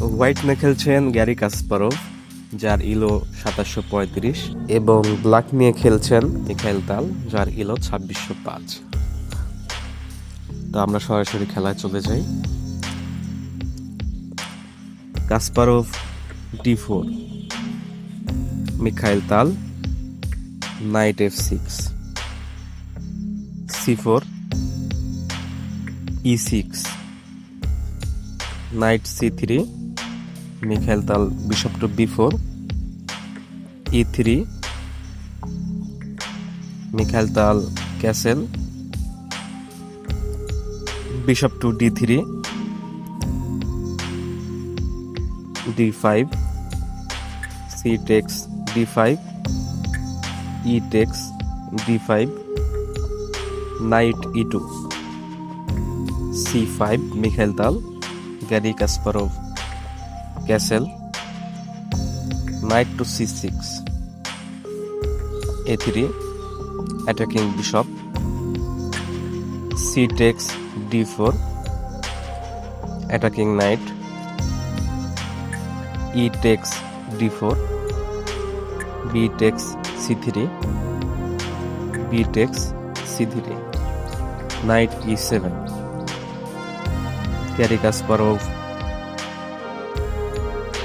White নিয়ে খেলছেন Garry Kasparov, যার ইলো সাতাশশো পঁয়ত্রিশ, এবং ব্ল্যাক নিয়ে খেলছেন মিখাইল তাল, যার ইলো ছাব্বিশশো পাঁচ। তো আমরা সরাসরি খেলায় চলে যাই। Kasparov D four, Mikhail Tal, knight F six. C four, E six. Knight C three Mikhail Tal bishop to B four E three Mikhail Tal castle bishop to D three D five C takes D five E takes D five knight E two C five Mikhail Tal Garry Kasparov castle knight to C six, A three, attacking bishop C takes D four, attacking knight E takes D four B takes C three B takes C three, knight E seven. Garry Kasparov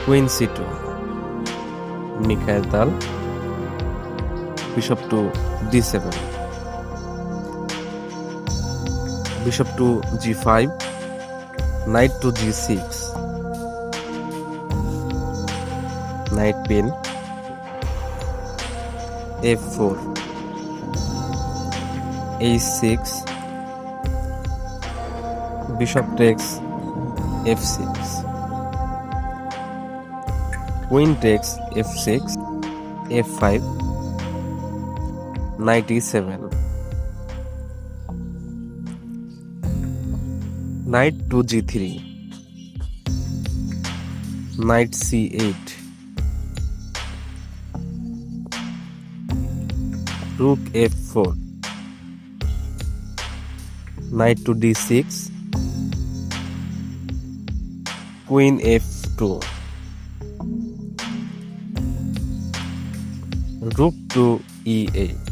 queen C two Mikhail Tal, bishop to D seven, bishop to G five, knight to G six, knight pin F four H six bishop takes F six. Bishop takes F six Queen takes f6, f5, knight e7. Knight to g3, knight c8, rook f4, knight to d6, queen f2. Rook to E eight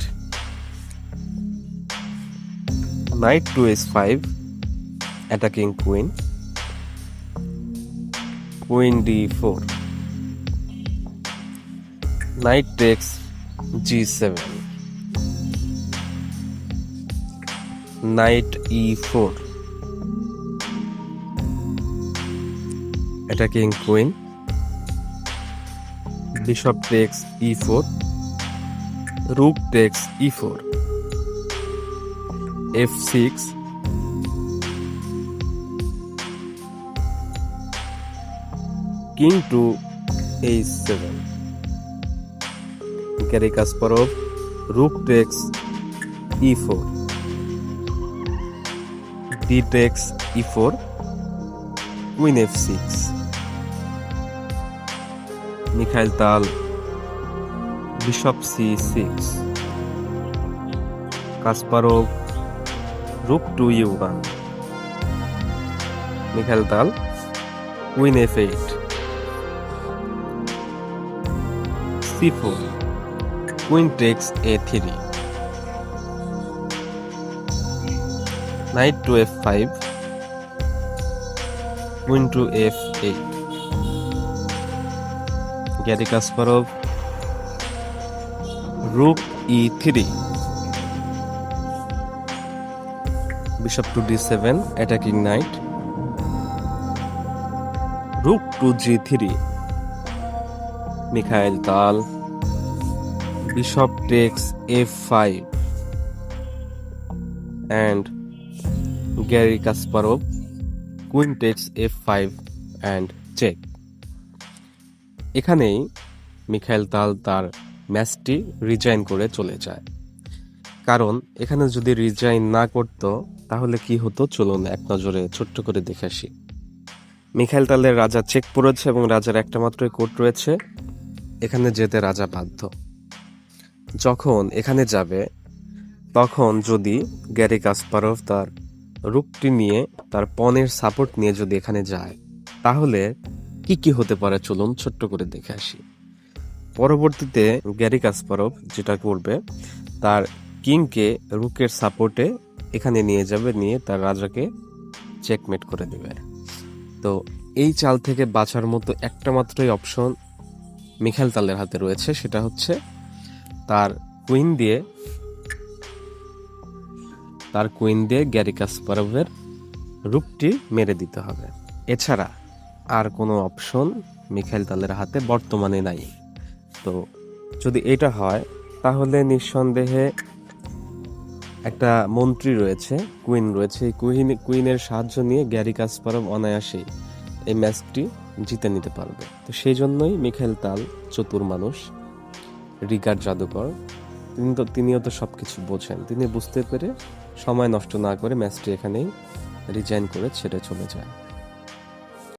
knight to S five attacking queen queen D four knight takes G seven knight E four attacking queen bishop takes E four rook takes e4 f6 king to a7 Gary Kasparov rook takes e4 d takes e4 queen f6 Mikhail Tal bishop c6 Kasparov rook to u1 Mikhail Tal queen f8 c4 queen takes a3 knight to f5 group E three bishop to D seven attacking knight rook to G three Mikhail Tal bishop takes F five and Garry Kasparov queen takes F five and check এখানেই Mikhail Tal তার ম্যাচটি resign করে চলে যায়। কারণ, এখানে যদি resign না করত, তাহলে কি হতো? চলুন এক নজরে ছোট্ট করে দেখে আসি। মিখাইল তালের রাজা চেক পড়েছে এবং রাজার একটা মাত্রই কোর্ট রয়েছে। এখানে যেতে রাজা বাধ্য। যখন এখানে যাবে, তখন যদি গ্যারি কাসপারভ তার রূপটি নিয়ে, তার পনেরো সাপোর্ট নিয়ে যদি এখানে যায়, তাহলে কি কি হতে পারে চলুন ছোট্ট করে দেখে আসি। পরবর্তীতে গ্যারি কাসপারভ যেটা করবে, তার কিংকে রুকের সাপোর্টে এখানে নিয়ে যাবে, নিয়ে তার রাজাকে চেকমেট করে দেবে। তো এই চাল থেকে বাঁচার মতো একটা মাত্রই অপশন মিখাইল তালের হাতে রয়েছে, সেটা হচ্ছে তার কুইন দিয়ে, তার কুইন দিয়ে গ্যারি কাসপারভের রূপটি মেরে দিতে হবে। এছাড়া আর কোনো অপশন মিখাইল তালের হাতে বর্তমানে নাই। তো যদি এটা হয়, তাহলে নিঃসন্দেহে একটা মন্ত্রী রয়েছে, কুইন রয়েছে। এই কুইন, কুইনের সাহায্য নিয়ে গ্যারি কাসপারভ অনায়াসেই এই ম্যাচটি জিতে নিতে পারবে। তো সেই জন্যই মিখাইল তাল চতুর মানুষ রিগার জাদুকর। তিনি তো, তিনিও তো সব কিছু বোঝেন। তিনি বুঝতে পেরে সময় নষ্ট না করে ম্যাচটি এখানেই রিজাইন করে ছেড়ে চলে যায়।